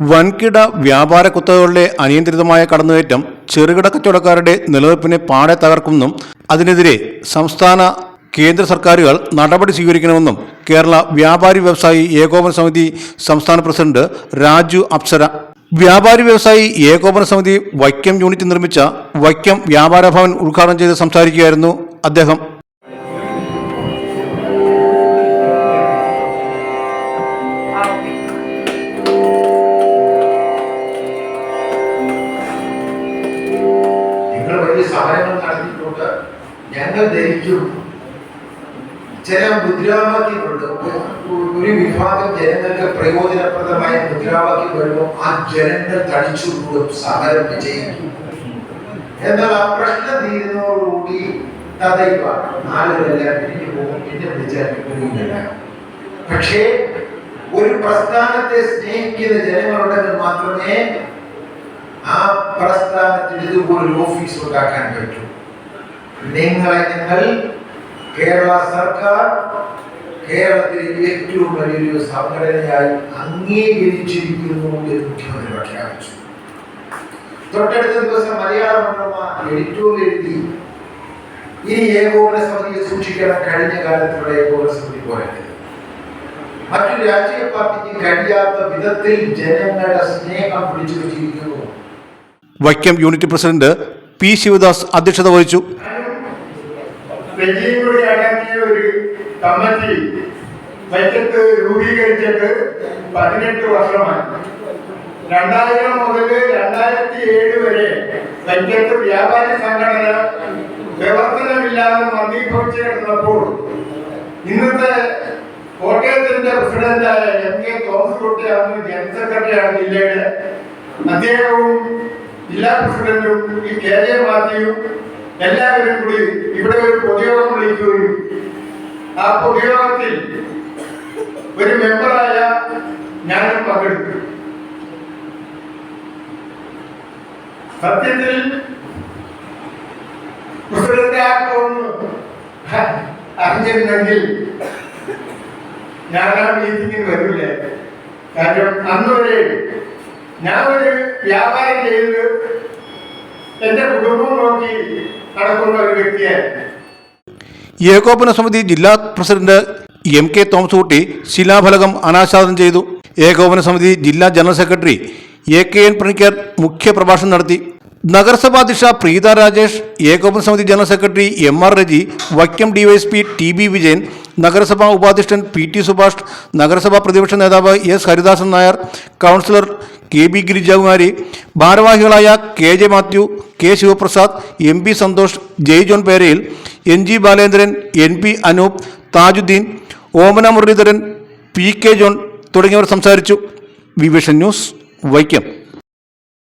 വൻകിട വ്യാപാര കുത്തകകളുടെ അനിയന്ത്രിതമായ കടന്നുകയറ്റം ചെറുകിട കച്ചവടക്കാരുടെ നിലനിൽപ്പിനെ പാടെ തകർക്കുമെന്നും അതിനെതിരെ സംസ്ഥാന കേന്ദ്ര സർക്കാരുകൾ നടപടി സ്വീകരിക്കണമെന്നും കേരള വ്യാപാരി വ്യവസായി ഏകോപന സമിതി സംസ്ഥാന പ്രസിഡന്റ് രാജു അപ്സര. വ്യാപാരി വ്യവസായി ഏകോപന സമിതി വൈക്കം യൂണിറ്റ് നിർമ്മിച്ച വൈക്കം വ്യാപാര ഭവൻ ഉദ്ഘാടനം ചെയ്ത് സംസാരിക്കുകയായിരുന്നു അദ്ദേഹം. ഞങ്ങൾ ധരിക്കും ചില മുദ്രാവാക്യങ്ങളുണ്ട് ഒരു- വിഭാഗം ജനങ്ങൾക്ക് പ്രയോജനപ്രദമായ മുദ്രാവാക്യം വരുമ്പോൾ ആ ജനങ്ങൾ തടിച്ചുകൂടും സമരം വിജയിക്കും. എന്നാൽ ആ പ്രശ്നം തീരുന്നതോടുകൂടി തദൈവ ആളുകളെല്ലാം പിരിഞ്ഞു പോകും പിന്നെ വിചാരിക്കുന്നില്ല പക്ഷേ ഒരു പ്രസ്ഥാനത്തെ സ്നേഹിക്കുന്ന ജനങ്ങളുണ്ടെങ്കിൽ മാത്രമേ ആ പ്രസ്ഥാനത്തിന് ഇതുപോലൊരു ഓഫീസ് ഉണ്ടാക്കാൻ പറ്റും. നിങ്ങളെ ഞങ്ങൾ കേരള സർക്കാർ കേരളത്തിലെ ഏറ്റവും വലിയൊരു സംഘടനയായി അംഗീകരിച്ചിരിക്കുന്നു എന്ന് മുഖ്യമന്ത്രി പ്രഖ്യാപിച്ചു. തൊട്ടടുത്ത ദിവസം മലയാള മനോരമ എഡിറ്റോറിയൽ എഴുതി ഇനി ഏകോപന സമിതിയെ സൂക്ഷിക്കണം കഴിഞ്ഞ കാലത്തുള്ള ഏകോപന സമിതി പോലെ. മറ്റു രാഷ്ട്രീയ പാർട്ടിക്ക് കഴിയാത്ത വിധത്തിൽ ജനങ്ങളുടെ സ്നേഹം പിടിച്ചു വെച്ചിരിക്കുന്നു Vaikom unit president P Sivadas അധ്യക്ഷത വഹിച്ചു. രജിയും കൂടി അടങ്ങിയ ഒരു കമ്മിറ്റി ബജറ്റ് രൂപീകരിച്ചിട്ട് പതിനെട്ട് വർഷമായി. രണ്ടായിരം മുതൽ രണ്ടായിരത്തി ഏഴ് വരെ ബജറ്റ് വ്യാപാരി സംഘടന പ്രവർത്തനമില്ലാതെ മന്ദീഭവിച്ചു കിടന്നപ്പോൾ ഇന്നത്തെ കോട്ടയത്തിന്റെ പ്രസിഡന്റായ എം കെ തോമസ് അന്ന് ജനറൽ സെക്രട്ടറിയാണ് ജില്ലയുടെ അദ്ദേഹവും ജില്ലാ പ്രസിഡന്റും ഈ കെ ജെ എല്ലാവരും കൂടി ഇവിടെ ഒരു പൊതുയോഗം വിളിക്കുകയും ആ പൊതുയോഗത്തിൽ ഒരു മെമ്പറായ ഞാനും പങ്കെടുത്തു. സത്യത്തിൽ അറിഞ്ഞിരുന്നെങ്കിൽ ഞാൻ ആ മീറ്റിംഗിൽ വരില്ല? കാരണം അന്നുവരെ ഞാൻ ഒരു വ്യാപാരം ചെയ്ത് എന്റെ കുടുംബം നോക്കി നടക്കുന്ന ഒരു വ്യക്തിയായിരുന്നു. ഏകോപന സമിതി ജില്ലാ പ്രസിഡന്റ് എം കെ തോമസ് കുട്ടി ശിലാഫലകം അനാച്ഛാദനം ചെയ്തു. ഏകോപന സമിതി ജില്ലാ general secretary A K N Panicker മുഖ്യപ്രഭാഷണം നടത്തി. നഗരസഭാധ്യക്ഷ പ്രീത രാജേഷ് ഏകോപന സമിതി general secretary M R Reji Vaikom DYSP T B Vijayan നഗരസഭാ ഉപാധ്യക്ഷൻ പി ടി സുഭാഷ് നഗരസഭാ പ്രതിപക്ഷ നേതാവ് S Haridasan Nair councillor K B Girijakumari ഭാരവാഹികളായ K J Mathew K Sivaprasad M P Santhosh Jai John Perayil N G Balendran N P Anoop Thajudheen Omana Muraleedharan P K John തുടങ്ങിയവർ സംസാരിച്ചു. വിവിഷൻ news Vaikom.